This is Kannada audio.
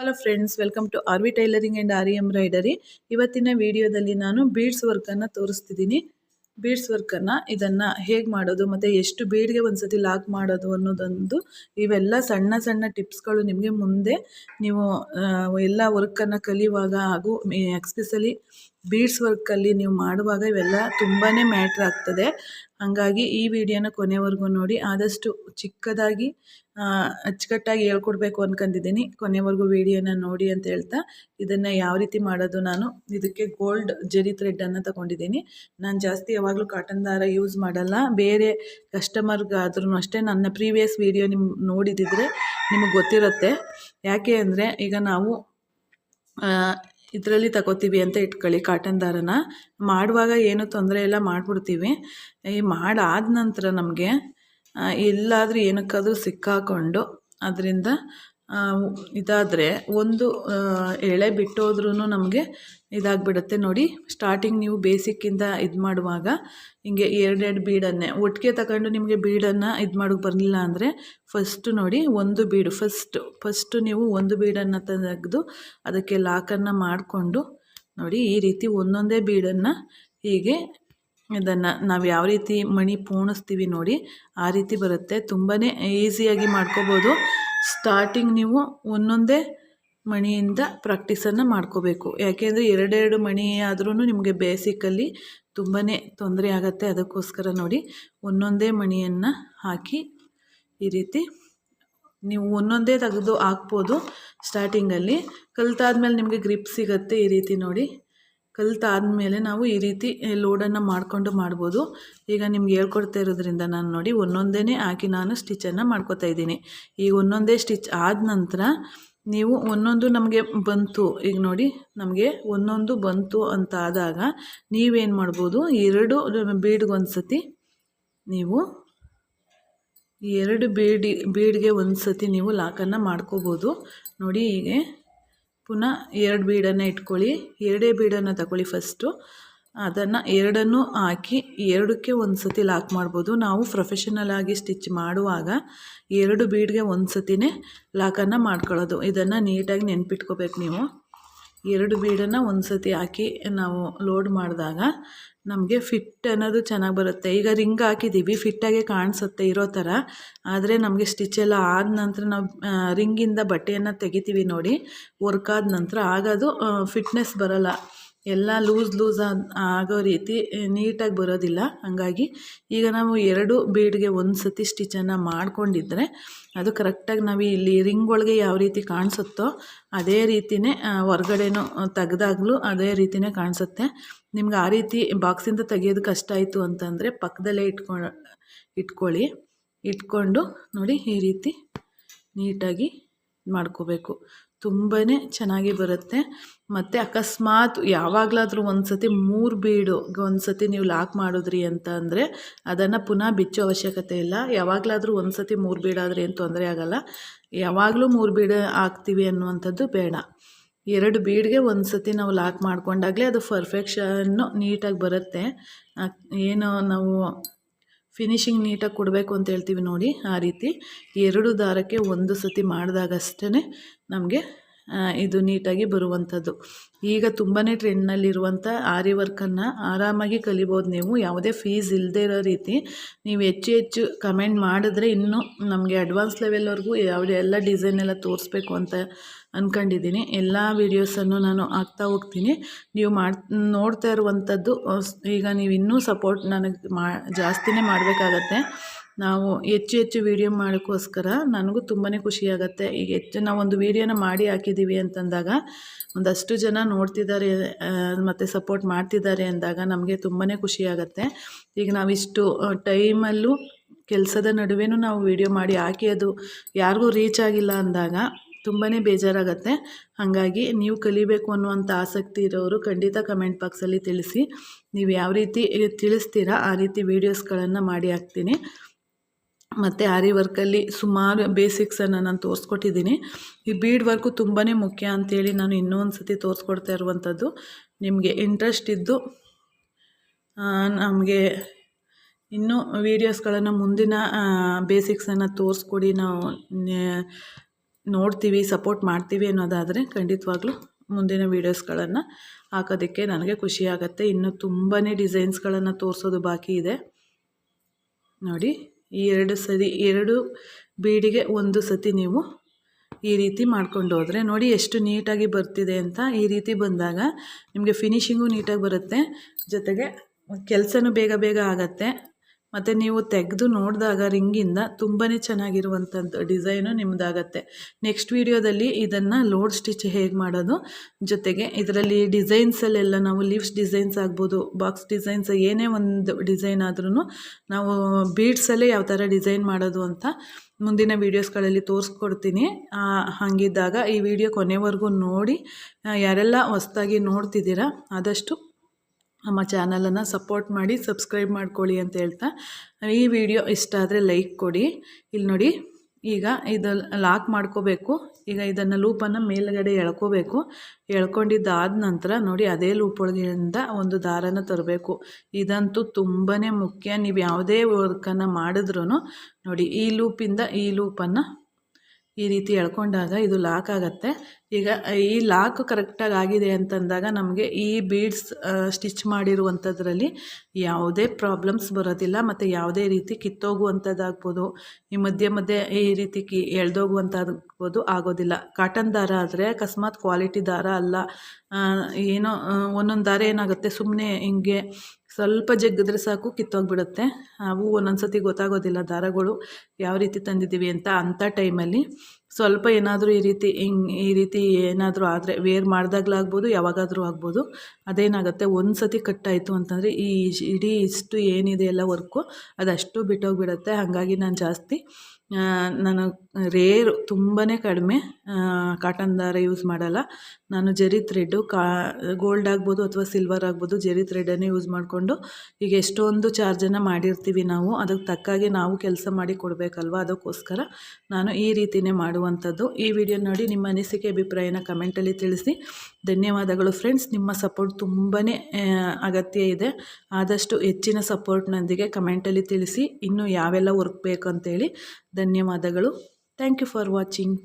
Hello friends welcome to R V tailoring and R embroidery ಇವತ್ತಿನ ವಿಡಿಯೋದಲ್ಲಿ ನಾನು ಬೀಡ್ಸ್ ವರ್ಕನ್ನು ತೋರಿಸ್ತಿದ್ದೀನಿ. ಬೀಡ್ಸ್ ವರ್ಕನ್ನು ಇದನ್ನು ಹೇಗೆ ಮಾಡೋದು, ಮತ್ತು ಎಷ್ಟು ಬೀಡ್ಗೆ ಒಂದ್ಸತಿ ಲಾಕ್ ಮಾಡೋದು ಅನ್ನೋದೊಂದು ಇವೆಲ್ಲ ಸಣ್ಣ ಸಣ್ಣ ಟಿಪ್ಸ್ಗಳು ನಿಮಗೆ ಮುಂದೆ ನೀವು ಎಲ್ಲ ವರ್ಕನ್ನು ಕಲಿಯುವಾಗ ಹಾಗೂ ಎಕ್ಸ್ಪೆಷಲಿ ಬೀಡ್ಸ್ ವರ್ಕಲ್ಲಿ ನೀವು ಮಾಡುವಾಗ ಇವೆಲ್ಲ ತುಂಬಾ ಮ್ಯಾಟ್ರ್ ಆಗ್ತದೆ. ಹಾಗಾಗಿ ಈ ವಿಡಿಯೋನ ಕೊನೆವರೆಗೂ ನೋಡಿ. ಆದಷ್ಟು ಚಿಕ್ಕದಾಗಿ ಅಚ್ಚುಕಟ್ಟಾಗಿ ಹೇಳ್ಕೊಡ್ಬೇಕು ಅನ್ಕೊಂಡಿದ್ದೀನಿ ಕೊನೆವರೆಗೂ ವಿಡಿಯೋನ ನೋಡಿ ಅಂತ ಹೇಳ್ತಾ ಇದನ್ನು ಯಾವ ರೀತಿ ಮಾಡೋದು ನಾನು. ಇದಕ್ಕೆ ಗೋಲ್ಡ್ ಜರಿ ಥ್ರೆಡ್ಡನ್ನು ತಗೊಂಡಿದ್ದೀನಿ. ನಾನು ಜಾಸ್ತಿ ಯಾವಾಗಲೂ ಕಾಟನ್ ದಾರ ಯೂಸ್ ಮಾಡಲ್ಲ. ಬೇರೆ ಕಸ್ಟಮರ್ಗಾದ್ರೂ ಅಷ್ಟೇ ನನ್ನ ಪ್ರೀವಿಯಸ್ ವಿಡಿಯೋ ನಿಮ್ಮ ನೋಡಿದಿದ್ರೆ ನಿಮಗೆ ಗೊತ್ತಿರುತ್ತೆ. ಯಾಕೆ ಅಂದರೆ ಈಗ ನಾವು ಇದರಲ್ಲಿ ತಗೋತೀವಿ ಅಂತ ಇಟ್ಕೊಳ್ಳಿ ಕಾಟನ್ ದಾರನ. ಮಾಡುವಾಗ ಏನು ತೊಂದರೆ ಇಲ್ಲ, ಮಾಡಿಬಿಡ್ತೀವಿ. ಈ ಮಾಡಾದ ನಂತರ ನಮಗೆ ಎಲ್ಲಾದರೂ ಏನಕ್ಕಾದರೂ ಸಿಕ್ಕಾಕೊಂಡು, ಅದರಿಂದ ಇದಾದರೆ ಒಂದು ಎಳೆ ಬಿಟ್ಟೋದ್ರೂ ನಮಗೆ ಇದಾಗಿಬಿಡುತ್ತೆ ನೋಡಿ. ಸ್ಟಾರ್ಟಿಂಗ್ ನೀವು ಬೇಸಿಕ್ಕಿಂದ ಇದು ಮಾಡುವಾಗ ಹಿಂಗೆ ಎರಡೆರಡು ಬೀಡನ್ನೇ, ಒಟ್ಟಿಗೆ ತಗೊಂಡು ನಿಮಗೆ ಬೀಡನ್ನು ಇದು ಮಾಡೋಕ್ಕೆ ಬರಲಿಲ್ಲ ಅಂದರೆ ಫಸ್ಟು ನೋಡಿ ಒಂದು ಬೀಡು ಫಸ್ಟು ಫಸ್ಟು ನೀವು ಒಂದು ಬೀಡನ್ನು ತೆಗೆದು ಅದಕ್ಕೆ ಲಾಕನ್ನು ಮಾಡಿಕೊಂಡು ನೋಡಿ ಈ ರೀತಿ ಒಂದೊಂದೇ ಬೀಡನ್ನು ಹೀಗೆ ಇದನ್ನು ನಾವು ಯಾವ ರೀತಿ ಮಣಿ ಪೂಣಿಸ್ತೀವಿ ನೋಡಿ ಆ ರೀತಿ ಬರುತ್ತೆ. ತುಂಬಾ ಈಸಿಯಾಗಿ ಮಾಡ್ಕೋಬೋದು. ಸ್ಟಾರ್ಟಿಂಗ್ ನೀವು ಒಂದೊಂದೇ ಮಣಿಯಿಂದ ಪ್ರಾಕ್ಟೀಸನ್ನು ಮಾಡ್ಕೋಬೇಕು. ಯಾಕೆಂದರೆ ಎರಡೆರಡು ಮಣಿ ಆದ್ರೂ ನಿಮಗೆ ಬೇಸಿಕಲ್ಲಿ ತುಂಬಾ ತೊಂದರೆ ಆಗುತ್ತೆ. ಅದಕ್ಕೋಸ್ಕರ ನೋಡಿ ಒಂದೊಂದೇ ಮಣಿಯನ್ನು ಹಾಕಿ ಈ ರೀತಿ ನೀವು ಒಂದೊಂದೇ ತೆಗೆದು ಹಾಕ್ಬೋದು ಸ್ಟಾರ್ಟಿಂಗಲ್ಲಿ ಕಲಿತಾದ್ಮೇಲೆ ನಿಮಗೆ ಗ್ರಿಪ್ ಸಿಗುತ್ತೆ ಈ ರೀತಿ ನೋಡಿ. ಕಲ್ತಾದಮೇಲೆ ನಾವು ಈ ರೀತಿ ಲೋಡನ್ನು ಮಾಡಿಕೊಂಡು ಮಾಡ್ಬೋದು. ಈಗ ನಿಮ್ಗೆ ಹೇಳ್ಕೊಡ್ತಾ ಇರೋದ್ರಿಂದ ನಾನು ನೋಡಿ ಒಂದೊಂದೇ ಹಾಕಿ ನಾನು ಸ್ಟಿಚನ್ನು ಮಾಡ್ಕೋತಾ ಇದ್ದೀನಿ. ಈಗ ಒಂದೊಂದೇ ಸ್ಟಿಚ್ ಆದ ನಂತರ ನೀವು ಒಂದೊಂದು ನಮಗೆ ಬಂತು, ಈಗ ನೋಡಿ ನಮಗೆ ಒಂದೊಂದು ಬಂತು ಅಂತ ಆದಾಗ ನೀವೇನು ಮಾಡ್ಬೋದು, ಎರಡು ಬೀಡ್ಗೆ ಸತಿ ನೀವು ಎರಡು ಬೀಡಿ, ಬೀಡ್ಗೆ ಒಂದು ಸತಿ ನೀವು ಲಾಕನ್ನು ಮಾಡ್ಕೋಬೋದು. ನೋಡಿ ಹೀಗೆ ಪುನಃ ಎರಡು ಬೀಡನ್ನು ಇಟ್ಕೊಳ್ಳಿ. ಎರಡೇ ಬೀಡನ್ನು ತಗೊಳ್ಳಿ ಫಸ್ಟು ಅದನ್ನು ಎರಡನ್ನು ಹಾಕಿ ಎರಡಕ್ಕೆ ಒಂದು ಸತಿ ಲಾಕ್ ಮಾಡ್ಬೋದು. ನಾವು ಪ್ರೊಫೆಷನಲ್ ಆಗಿ ಸ್ಟಿಚ್ ಮಾಡುವಾಗ ಎರಡು ಬೀಡ್ಗೆ ಒಂದು ಸತಿನೇ ಲಾಕನ್ನು ಮಾಡ್ಕೊಳ್ಳೋದು. ಇದನ್ನು ನೀಟಾಗಿ ನೆನ್ಪಿಟ್ಕೋಬೇಕು ನೀವು. ಎರಡು ಬೀಡನ್ನು ಒಂದು ಸತಿ ಹಾಕಿ ನಾವು ಲೋಡ್ ಮಾಡಿದಾಗ ನಮಗೆ ಫಿಟ್ ಅನ್ನೋದು ಚೆನ್ನಾಗಿ ಬರುತ್ತೆ. ಈಗ ರಿಂಗ್ ಹಾಕಿದ್ದೀವಿ ಫಿಟ್ಟಾಗೆ ಕಾಣಿಸುತ್ತೆ ಇರೋ ಥರ ಆದರೆ ನಮಗೆ ಸ್ಟಿಚ್ ಎಲ್ಲ ಆದ ನಂತರ ನಾವು ರಿಂಗಿಂದ ಬಟ್ಟೆಯನ್ನು ತೆಗಿತೀವಿ ನೋಡಿ ವರ್ಕ್ ಆದ ನಂತರ. ಆಗ ಅದು ಫಿಟ್ನೆಸ್ ಬರೋಲ್ಲ. ಎಲ್ಲ ಲೂಸ್ ಲೂಸ್ ಆಗೋ ರೀತಿ ನೀಟಾಗಿ ಬರೋದಿಲ್ಲ. ಹಾಗಾಗಿ ಈಗ ನಾವು ಎರಡು ಬೀಡ್ಗೆ ಒಂದು ಸತಿ ಸ್ಟಿಚನ್ನು ಮಾಡಿಕೊಂಡಿದ್ರೆ ಅದು ಕರೆಕ್ಟಾಗಿ ನಾವು ಇಲ್ಲಿ ರಿಂಗ್ ಒಳಗೆ ಯಾವ ರೀತಿ ಕಾಣಿಸುತ್ತೋ ಅದೇ ರೀತಿಯೇ ಹೊರ್ಗಡೆನೂ ತೆಗೆದಾಗಲೂ ಅದೇ ರೀತಿಯೇ ಕಾಣಿಸುತ್ತೆ. ನಿಮ್ಗೆ ಆ ರೀತಿ ಬಾಕ್ಸಿಂದ ತೆಗೆಯೋದು ಕಷ್ಟ ಆಯಿತು ಅಂತಂದರೆ ಪಕ್ಕದಲ್ಲೇ ಇಟ್ಕೊ, ಇಟ್ಕೊಳ್ಳಿ. ಇಟ್ಕೊಂಡು ನೋಡಿ ಈ ರೀತಿ ನೀಟಾಗಿ ಮಾಡ್ಕೋಬೇಕು. ತುಂಬಾ ಚೆನ್ನಾಗಿ ಬರುತ್ತೆ. ಮತ್ತು ಅಕಸ್ಮಾತ್ ಯಾವಾಗಲಾದ್ರೂ ಒಂದು ಸತಿ ಮೂರು ಬೀಡು ಒಂದು ಸತಿ ನೀವು ಲಾಕ್ ಮಾಡಿದ್ರಿ ಅಂತ ಅಂದರೆ ಅದನ್ನು ಪುನಃ ಬಿಚ್ಚೋ ಅವಶ್ಯಕತೆ ಇಲ್ಲ. ಯಾವಾಗಲಾದ್ರೂ ಒಂದು ಸತಿ ಮೂರು ಬೀಡಾದರೆ ಏನು ತೊಂದರೆ ಆಗೋಲ್ಲ. ಯಾವಾಗಲೂ ಮೂರು ಬೀಡು ಹಾಕ್ತೀವಿ ಅನ್ನುವಂಥದ್ದು ಬೇಡ. ಎರಡು ಬೀಡ್ಗೆ ಒಂದು ಸತಿ ನಾವು ಲಾಕ್ ಮಾಡ್ಕೊಂಡಾಗಲೇ ಅದು ಪರ್ಫೆಕ್ಷನ್ನು ನೀಟಾಗಿ ಬರುತ್ತೆ. ಏನು ನಾವು ಫಿನಿಶಿಂಗ್ ನೀಟಾಗಿ ಕೊಡಬೇಕು ಅಂತ ಹೇಳ್ತೀವಿ ನೋಡಿ ಆ ರೀತಿ. ಎರಡು ದಾರಕ್ಕೆ ಒಂದು ಸತಿ ಮಾಡಿದಾಗಷ್ಟೇ ನಮಗೆ ಇದು ನೀಟಾಗಿ ಬರುವಂಥದ್ದು. ಈಗ ತುಂಬಾ ಟ್ರೆಂಡ್ನಲ್ಲಿರುವಂಥ ಆರಿ ವರ್ಕನ್ನು ಆರಾಮಾಗಿ ಕಲಿಬೋದು ನೀವು. ಯಾವುದೇ ಫೀಸ್ ಇಲ್ಲದೇ ಇರೋ ರೀತಿ ನೀವು ಹೆಚ್ಚು ಹೆಚ್ಚು ಕಮೆಂಟ್ ಮಾಡಿದ್ರೆ ಇನ್ನೂ ನಮಗೆ ಅಡ್ವಾನ್ಸ್ ಲೆವೆಲ್ವರೆಗೂ ಯಾವುದೇ ಎಲ್ಲ ಡಿಸೈನ್ ಎಲ್ಲ ತೋರಿಸ್ಬೇಕು ಅಂತ ಅಂದ್ಕೊಂಡಿದ್ದೀನಿ ಎಲ್ಲ ವೀಡಿಯೋಸನ್ನು ನಾನು ಹಾಕ್ತಾ ಹೋಗ್ತೀನಿ. ನೀವು ಮಾಡ್, ನೋಡ್ತಾ ಇರುವಂಥದ್ದು ಈಗ ನೀವು ಇನ್ನೂ ಸಪೋರ್ಟ್ ನನಗೆ ಮಾ, ಜಾಸ್ತಿನೇ ಮಾಡಬೇಕಾಗತ್ತೆ. ನಾವು ಹೆಚ್ಚು ಹೆಚ್ಚು ವೀಡಿಯೋ ಮಾಡೋಕ್ಕೋಸ್ಕರ ನನಗೂ ತುಂಬಾ ಖುಷಿಯಾಗತ್ತೆ. ಈಗ ಹೆಚ್ಚು ನಾವೊಂದು ವೀಡಿಯೋನ ಮಾಡಿ ಹಾಕಿದ್ದೀವಿ ಅಂತಂದಾಗ ಒಂದಷ್ಟು ಜನ ನೋಡ್ತಿದ್ದಾರೆ ಮತ್ತು ಸಪೋರ್ಟ್ ಮಾಡ್ತಿದ್ದಾರೆ ಅಂದಾಗ ನಮಗೆ ತುಂಬಾ ಖುಷಿಯಾಗತ್ತೆ. ಈಗ ನಾವಿಷ್ಟು ಟೈಮಲ್ಲೂ ಕೆಲಸದ ನಡುವೆ ನಾವು ವೀಡಿಯೋ ಮಾಡಿ ಹಾಕಿ ಅದು ಯಾರಿಗೂ ರೀಚ್ ಆಗಿಲ್ಲ ಅಂದಾಗ ತುಂಬಾ ಬೇಜಾರಾಗತ್ತೆ. ಹಾಗಾಗಿ ನೀವು ಕಲಿಬೇಕು ಅನ್ನುವಂಥ ಆಸಕ್ತಿ ಇರೋರು ಖಂಡಿತ ಕಮೆಂಟ್ ಬಾಕ್ಸಲ್ಲಿ ತಿಳಿಸಿ. ನೀವು ಯಾವ ರೀತಿ, ತಿಳಿಸ್ತೀರಾ ಆ ರೀತಿ ವೀಡಿಯೋಸ್ಗಳನ್ನು ಮಾಡಿ ಹಾಕ್ತೀನಿ. ಮತ್ತು ಆರಿ ವರ್ಕಲ್ಲಿ ಸುಮಾರು ಬೇಸಿಕ್ಸನ್ನು ನಾನು ತೋರಿಸ್ಕೊಟ್ಟಿದ್ದೀನಿ. ಈ ಬೀಡ್ ವರ್ಕು ತುಂಬಾ ಮುಖ್ಯ ಅಂಥೇಳಿ ನಾನು ಇನ್ನೊಂದು ಸತಿ ತೋರಿಸ್ಕೊಡ್ತಾ ಇರುವಂಥದ್ದು. ನಿಮಗೆ ಇಂಟ್ರೆಸ್ಟ್ ಇದ್ದು ನಮಗೆ ಇನ್ನೂ ವೀಡಿಯೋಸ್ಗಳನ್ನು ಮುಂದಿನ ಬೇಸಿಕ್ಸನ್ನು ತೋರಿಸ್ಕೊಡಿ ನಾವು ನೋಡ್ತೀವಿ ಸಪೋರ್ಟ್ ಮಾಡ್ತೀವಿ ಅನ್ನೋದಾದರೆ ಖಂಡಿತವಾಗ್ಲೂ ಮುಂದಿನ ವೀಡಿಯೋಸ್ಗಳನ್ನು ಹಾಕೋದಕ್ಕೆ ನನಗೆ ಖುಷಿ ಆಗುತ್ತೆ. ಇನ್ನೂ ತುಂಬಾ ಡಿಸೈನ್ಸ್ಗಳನ್ನು ತೋರಿಸೋದು ಬಾಕಿ ಇದೆ. ನೋಡಿ. ಎರಡು ಸರಿ, ಎರಡು ಬೀಡಿಗೆ ಒಂದು ಸತಿ ನೀವು ಈ ರೀತಿ ಮಾಡ್ಕೊಂಡು ಹೋದರೆ. ನೋಡಿ ಎಷ್ಟು ನೀಟಾಗಿ ಬರ್ತಿದೆ ಅಂತ ಈ ರೀತಿ ಬಂದಾಗ ನಿಮಗೆ ಫಿನಿಶಿಂಗು ನೀಟಾಗಿ ಬರುತ್ತೆ. ಜೊತೆಗೆ ಕೆಲಸನೂ ಬೇಗ ಬೇಗ ಆಗತ್ತೆ. ಮತ್ತು ನೀವು ತೆಗೆದು ನೋಡಿದಾಗ ರಿಂಗಿಂದ ತುಂಬಾ ಚೆನ್ನಾಗಿರುವಂಥದ್ದು ಡಿಸೈನು ನಿಮ್ಮದಾಗತ್ತೆ ನೆಕ್ಸ್ಟ್ ವೀಡಿಯೋದಲ್ಲಿ ಇದನ್ನು ಲೋಡ್ ಸ್ಟಿಚ್ ಹೇಗೆ ಮಾಡೋದು, ಜೊತೆಗೆ ಇದರಲ್ಲಿ ಡಿಸೈನ್ಸಲ್ಲೆಲ್ಲ ನಾವು ಲೀವ್ಸ್ ಡಿಸೈನ್ಸ್ ಆಗ್ಬೋದು, ಬಾಕ್ಸ್ ಡಿಸೈನ್ಸ್ ಏನೇ ಒಂದು ಡಿಸೈನ್ ಆದ್ರೂ ನಾವು ಬೀಡ್ಸಲ್ಲೇ ಯಾವ ಥರ ಡಿಸೈನ್ ಮಾಡೋದು ಅಂತ ಮುಂದಿನ ವೀಡಿಯೋಸ್ಗಳಲ್ಲಿ ತೋರಿಸ್ಕೊಡ್ತೀನಿ. ಹಾಗಿದ್ದಾಗ ಈ ವಿಡಿಯೋ ಕೊನೆವರೆಗೂ ನೋಡಿ, ಯಾರೆಲ್ಲ ಹೊಸ್ದಾಗಿ ನೋಡ್ತಿದ್ದೀರಾ ಆದಷ್ಟು ನಮ್ಮ ಚಾನಲನ್ನು ಸಪೋರ್ಟ್ ಮಾಡಿ, ಸಬ್ಸ್ಕ್ರೈಬ್ ಮಾಡ್ಕೊಳ್ಳಿ ಅಂತ ಹೇಳ್ತಾ, ಈ ವಿಡಿಯೋ ಇಷ್ಟ ಆದರೆ ಲೈಕ್ ಕೊಡಿ. ಇಲ್ಲಿ ನೋಡಿ, ಈಗ ಇದು ಲಾಕ್ ಮಾಡ್ಕೋಬೇಕು. ಈಗ ಇದನ್ನು ಲೂಪನ್ನು ಮೇಲುಗಡೆ ಎಳ್ಕೋಬೇಕು. ಎಳ್ಕೊಂಡಿದ್ದಾದ ನಂತರ ನೋಡಿ, ಅದೇ ಲೂಪ್ ಒಂದು ದಾರನ ತರಬೇಕು. ಇದಂತೂ ತುಂಬಾ ಮುಖ್ಯ. ನೀವು ಯಾವುದೇ ವರ್ಕನ್ನು ಮಾಡಿದ್ರೂ ನೋಡಿ, ಈ ಲೂಪಿಂದ ಈ ಲೂಪನ್ನು ಈ ರೀತಿ ಎಳ್ಕೊಂಡಾಗ ಇದು ಲಾಕ್ ಆಗುತ್ತೆ. ಈಗ ಈ ಲಾಕ್ ಕರೆಕ್ಟಾಗಿ ಆಗಿದೆ ಅಂತಂದಾಗ ನಮಗೆ ಈ ಬೀಡ್ಸ್ ಸ್ಟಿಚ್ ಮಾಡಿರುವಂಥದ್ರಲ್ಲಿ ಯಾವುದೇ ಪ್ರಾಬ್ಲಮ್ಸ್ ಬರೋದಿಲ್ಲ. ಮತ್ತು ಯಾವುದೇ ರೀತಿ ಕಿತ್ತೋಗುವಂಥದ್ದಾಗ್ಬೋದು ಈ ಮಧ್ಯೆ ಮಧ್ಯೆ ಈ ರೀತಿ ಕಿ ಎಳ್ದೋಗುವಂಥದ್ದಾಗ್ಬೋದು ಆಗೋದಿಲ್ಲ. ಕಾಟನ್ ದಾರ ಆದರೆ ಅಕಸ್ಮಾತ್ ಕ್ವಾಲಿಟಿ ದಾರ ಅಲ್ಲ. ಏನೋ ಒಂದೊಂದು ದಾರ ಏನಾಗುತ್ತೆ? ಸುಮ್ಮನೆ ಹಿಂಗೆ ಸ್ವಲ್ಪ ಜಗ್ಗಿದ್ರೆ ಸಾಕು ಕಿತ್ತೋಗ್ಬಿಡುತ್ತೆ. ಅವು ಒಂದೊಂದು ಸತಿ ಗೊತ್ತಾಗೋದಿಲ್ಲ ದಾರಗಳು ಯಾವ ರೀತಿ ತಂದಿದ್ದೀವಿ ಅಂತ ಅಂಥ ಟೈಮಲ್ಲಿ ಸ್ವಲ್ಪ ಏನಾದರೂ ಈ ರೀತಿ ಹಿಂಗೆ ಈ ರೀತಿ ಏನಾದರೂ ಆದರೆ ವೇರ್ ಮಾಡಿದಾಗಲಾಗ್ಬೋದು ಯಾವಾಗಾದರೂ ಆಗ್ಬೋದು. ಅದೇನಾಗುತ್ತೆ ಒಂದು ಸತಿ ಕಟ್ಟಾಯಿತು ಅಂತಂದರೆ ಈ ಇಡೀ ಇಷ್ಟು ಏನಿದೆ ಎಲ್ಲ ವರ್ಕು ಅದಷ್ಟು ಬಿಟ್ಟೋಗಿಬಿಡುತ್ತೆ. ಹಾಗಾಗಿ ನಾನು ಜಾಸ್ತಿ ನಾನು ರೇರು ತುಂಬಾ ಕಡಿಮೆ ಕಾಟನ್ ದಾರ ಯೂಸ್ ಮಾಡಲ್ಲ. ನಾನು ಜರಿ ಥ್ರೆಡ್ಡು, ಕಾ, ಗೋಲ್ಡ್ ಆಗ್ಬೋದು ಅಥವಾ ಸಿಲ್ವರ್ ಆಗ್ಬೋದು ಜರಿ ಥ್ರೆಡನ್ನೇ ಯೂಸ್ ಮಾಡಿಕೊಂಡು ಈಗ ಎಷ್ಟೊಂದು ಚಾರ್ಜನ್ನು ಮಾಡಿರ್ತೀವಿ ನಾವು, ಅದಕ್ಕೆ ತಕ್ಕಾಗೆ ನಾವು ಕೆಲಸ ಮಾಡಿ ಕೊಡಬೇಕಲ್ವ ಅದಕ್ಕೋಸ್ಕರ ನಾನು ಈ ರೀತಿಯೇ ಮಾಡುವಂಥದ್ದು. ಈ ವಿಡಿಯೋ ನೋಡಿ ನಿಮ್ಮ ಅನಿಸಿಕೆ, ಅಭಿಪ್ರಾಯನ ಕಮೆಂಟಲ್ಲಿ ತಿಳಿಸಿ. ಧನ್ಯವಾದಗಳು ಫ್ರೆಂಡ್ಸ್ ನಿಮ್ಮ ಸಪೋರ್ಟ್ ತುಂಬಾ ಅಗತ್ಯ ಇದೆ. ಆದಷ್ಟು ಹೆಚ್ಚಿನ ಸಪೋರ್ಟ್ನೊಂದಿಗೆ ಕಮೆಂಟಲ್ಲಿ ತಿಳಿಸಿ. ಇನ್ನೂ ಯಾವೆಲ್ಲ ವರ್ಕ್ ಬೇಕು ಅಂತೇಳಿ ಧನ್ಯವಾದಗಳು. Thank you for watching